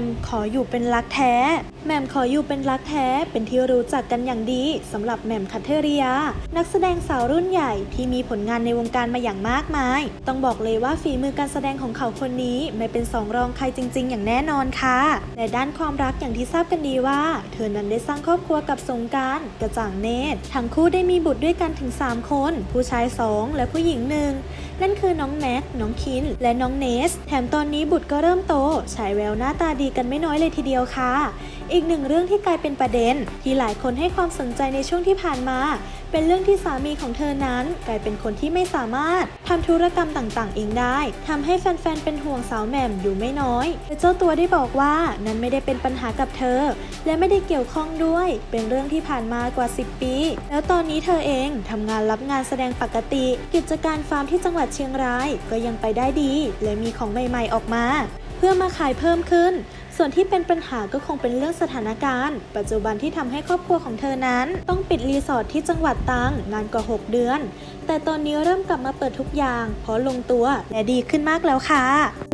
มขออยู่เป็นรักแท้แหม่มขออยู่เป็นรักแท้ เป็นที่รู้จักกันอย่างดีสำหรับแหม่มคัทเทอริยนักแสดงสาวรุ่นใหญ่ที่มีผลงานในวงการมาอย่างมากมาย ต้องบอกเลยว่าฝีมือการแสดงของเขาคนนี้ไม่เป็นสองรองใครจริง ๆ อย่างแน่นอนค่ะและด้านความรักอย่างที่ทราบกันดีว่า เธอนั้นได้สร้างครอบครัวกับสงการกระจ่างเนตรทั้งคู่ได้มีบุตรด้วยกันถึง 3 คน ผู้ชาย 2 และผู้หญิงหนึ่งนั่นคือน้องแม็กน้องคิน และน้องเนส แถมตอนนี้บุตรก็เริ่มโตฉายแววหน้าตาดีกันไม่น้อยเลยทีเดียวค่ะ อีกหนึ่งเรื่องที่กลายเป็นประเด็น ที่หลายคนให้ความสนใจในช่วงที่ผ่านมา เป็นเรื่องที่สามีของเธอนั้น กลายเป็นคนที่ไม่สามารถทำธุรกรรมต่างๆ เองได้ ทำให้แฟนๆ เป็นห่วงสาวแหม่มอยู่ไม่น้อยแต่เจ้าตัวได้บอกว่านั้นไม่ได้เป็นปัญหากับเธอ และไม่ได้เกี่ยวข้องด้วย เป็นเรื่องที่ผ่านมากว่า 10 ปี แล้วตอนนี้เธอเองทำงานรับงานแสดงปกติ กิจการฟาร์มที่จังหวัดเชียงรายก็ยังไปได้ดี และมีของใหม่ ๆ ออกมา เพื่อมาขายเพิ่มขึ้น ส่วนที่เป็นปัญหาก็คงเป็นเรื่องสถานการณ์ ปัจจุบันที่ทำให้ครอบครัวของเธอนั้น ต้องปิดรีสอร์ทที่จังหวัดตรังนานกว่า 6 เดือน แต่ตอนนี้เริ่มกลับมาเปิดทุกอย่าง เพราะลงตัวและดีขึ้นมากแล้วค่ะ